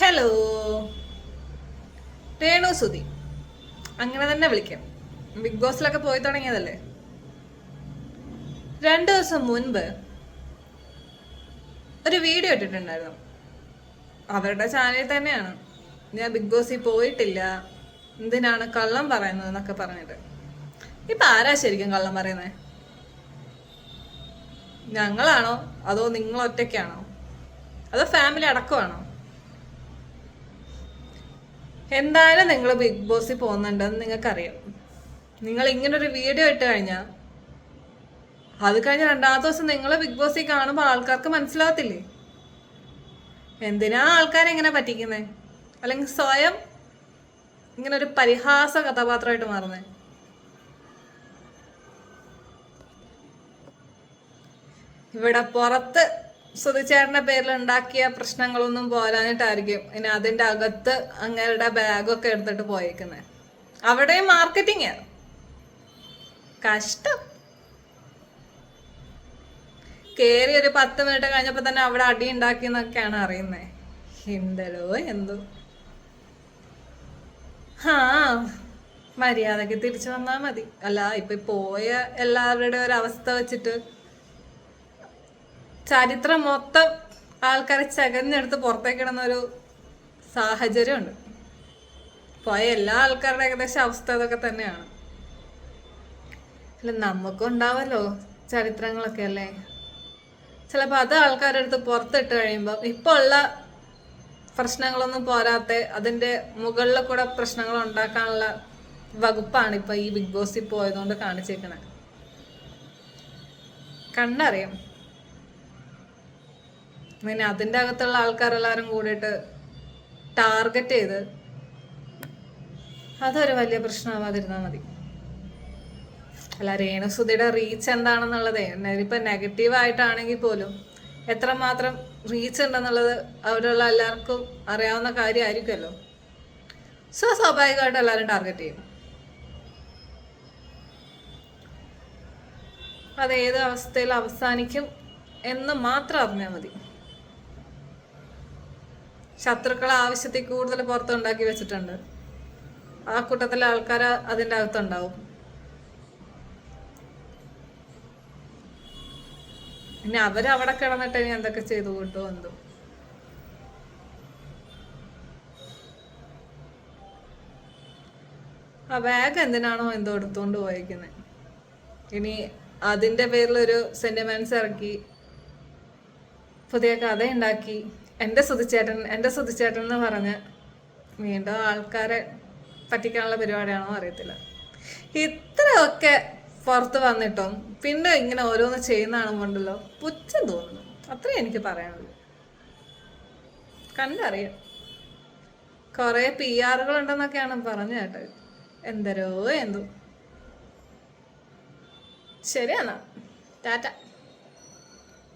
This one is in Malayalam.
ഹലോ രേണു സുധി. അങ്ങനെ തന്നെ വിളിക്കാം. ബിഗ് ബോസിലൊക്കെ പോയി തുടങ്ങിയതല്ലേ? രണ്ടു ദിവസം മുൻപ് ഒരു വീഡിയോ ഇട്ടിട്ടുണ്ടായിരുന്നു. അവരുടെ ചാനലിൽ തന്നെയാണ്. ഞാൻ ബിഗ് ബോസിൽ പോയിട്ടില്ല. എന്തിനാണ് കള്ളം പറയുന്നത് എന്നൊക്കെ പറഞ്ഞിട്ട്. ഇപ്പൊ ആരാ ശരിക്കും കള്ളം പറയുന്നത് ഞങ്ങളാണോ? അതോ നിങ്ങൾ ഒറ്റയ്ക്കാണോ അതോ ഫാമിലി അടക്കമാണോ? എന്തായാലും നിങ്ങൾ ബിഗ് ബോസിൽ പോകുന്നുണ്ടെന്ന് നിങ്ങൾക്കറിയാം. നിങ്ങൾ ഇങ്ങനൊരു വീഡിയോ ഇട്ട് കഴിഞ്ഞാൽ അത് കഴിഞ്ഞ രണ്ടാമത്തെ ദിവസം നിങ്ങൾ ബിഗ് ബോസിൽ കാണുമ്പോൾ ആൾക്കാർക്ക് മനസ്സിലാകത്തില്ലേ എന്തിനാ ആൾക്കാരെ ഇങ്ങനെ പറ്റിക്കുന്നത് അല്ലെങ്കിൽ സ്വയം ഇങ്ങനെ ഒരു പരിഹാസ കഥാപാത്രമായിട്ട് മാറുന്നത് ഇവിടെ പുറത്ത് സുധിച്ചേട്ടന്റെ പേരിൽ ഉണ്ടാക്കിയ പ്രശ്നങ്ങളൊന്നും പോരാഞ്ഞിട്ടായിരിക്കും ഇനി അതിന്റെ അകത്ത് അങ്ങയുടെ ബാഗൊക്കെ എടുത്തിട്ട് പോയേക്കുന്നത് അവിടെ മാർക്കറ്റിംഗ് കഷ്ടം. കേറി ഒരു പത്ത് മിനിറ്റ് കഴിഞ്ഞപ്പോ തന്നെ അവിടെ അടി ഉണ്ടാക്കി എന്നൊക്കെയാണ് അറിയുന്നത് എന്തരോ എന്തോ. ആ മര്യാദയ്ക്ക് തിരിച്ചു വന്നാ മതി. അല്ല ഇപ്പൊ പോയ എല്ലാവരുടെ ഒരു അവസ്ഥ വെച്ചിട്ട് ചരിത്രം മൊത്തം ആൾക്കാരെ ചകഞ്ഞെടുത്ത് പുറത്തേക്കിടുന്ന ഒരു സാഹചര്യമുണ്ട്. പോയ എല്ലാ ആൾക്കാരുടെ ഏകദേശം അവസ്ഥ ഇതൊക്കെ തന്നെയാണ്. അല്ല നമുക്കും ഉണ്ടാവല്ലോ ചരിത്രങ്ങളൊക്കെ അല്ലേ? ചിലപ്പോൾ അത് ആൾക്കാരുടെ അടുത്ത് പുറത്തിട്ട് കഴിയുമ്പോൾ ഇപ്പോൾ ഉള്ള പ്രശ്നങ്ങളൊന്നും പോരാത്ത അതിന്റെ മുകളിൽ കൂടെ പ്രശ്നങ്ങൾ ഉണ്ടാക്കാനുള്ള വകുപ്പാണ് ഇപ്പോൾ ഈ ബിഗ് ബോസിൽ പോയതുകൊണ്ട് കാണിച്ചേക്കണേ. കണ്ടറിയാം. പിന്നെ അതിന്റെ അകത്തുള്ള ആൾക്കാരെല്ലാവരും കൂടിയിട്ട് ടാർഗറ്റ് ചെയ്ത് അതൊരു വലിയ പ്രശ്നമാവാതിരുന്നാൽ മതി. അല്ല രേണുസുതിയുടെ റീച്ച് എന്താണെന്നുള്ളതേ ഇപ്പൊ നെഗറ്റീവ് ആയിട്ടാണെങ്കിൽ പോലും എത്രമാത്രം റീച്ച് ഉണ്ടെന്നുള്ളത് അവിടെയുള്ള എല്ലാവർക്കും അറിയാവുന്ന കാര്യമായിരിക്കുമല്ലോ. സോ സ്വാഭാവികമായിട്ട് എല്ലാവരും ടാർഗറ്റ് ചെയ്യും. അത് ഏത് അവസ്ഥയിൽ അവസാനിക്കും എന്ന് മാത്രം അറിഞ്ഞാൽ മതി. ശത്രുക്കളെ ആവശ്യത്തിൽ കൂടുതൽ പുറത്തുണ്ടാക്കി വെച്ചിട്ടുണ്ട്. ആ കൂട്ടത്തിലെ ആൾക്കാർ അതിന്റെ അകത്തുണ്ടാവും. ഇനി അവരവിടെ കിടന്നിട്ട് ഇനി എന്തൊക്കെ ചെയ്തു കൂട്ടോ എന്തോ. ആ ബാഗ് എന്തിനാണോ എന്തോ എടുത്തുകൊണ്ട് പോയേക്കുന്നത് ഇനി അതിന്റെ പേരിൽ ഒരു സെന്റിമെന്റ്സ് ഇറക്കി പുതിയ കഥ ഉണ്ടാക്കി എന്റെ സുതിച്ചേട്ടൻ എന്റെ സുതിച്ചേട്ടൻ എന്ന് പറഞ്ഞ് വീണ്ടും ആൾക്കാരെ പറ്റിക്കാനുള്ള പരിപാടിയാണോ അറിയത്തില്ല. ഇത്രയൊക്കെ പുറത്ത് വന്നിട്ടും പിന്നെ ഇങ്ങനെ ഓരോന്ന് ചെയ്യുന്നതാണെന്നുണ്ടല്ലോ പുച്ഛം തോന്നുന്നു. അത്രേ എനിക്ക് പറയാനുള്ളൂ. കണ്ടറിയാം. കുറേ പി ആറുകൾ ഉണ്ടെന്നൊക്കെയാണ് പറഞ്ഞു കേട്ടത്. എന്തരോ എന്തോ. ശരിയെന്നാ. ടാറ്റ.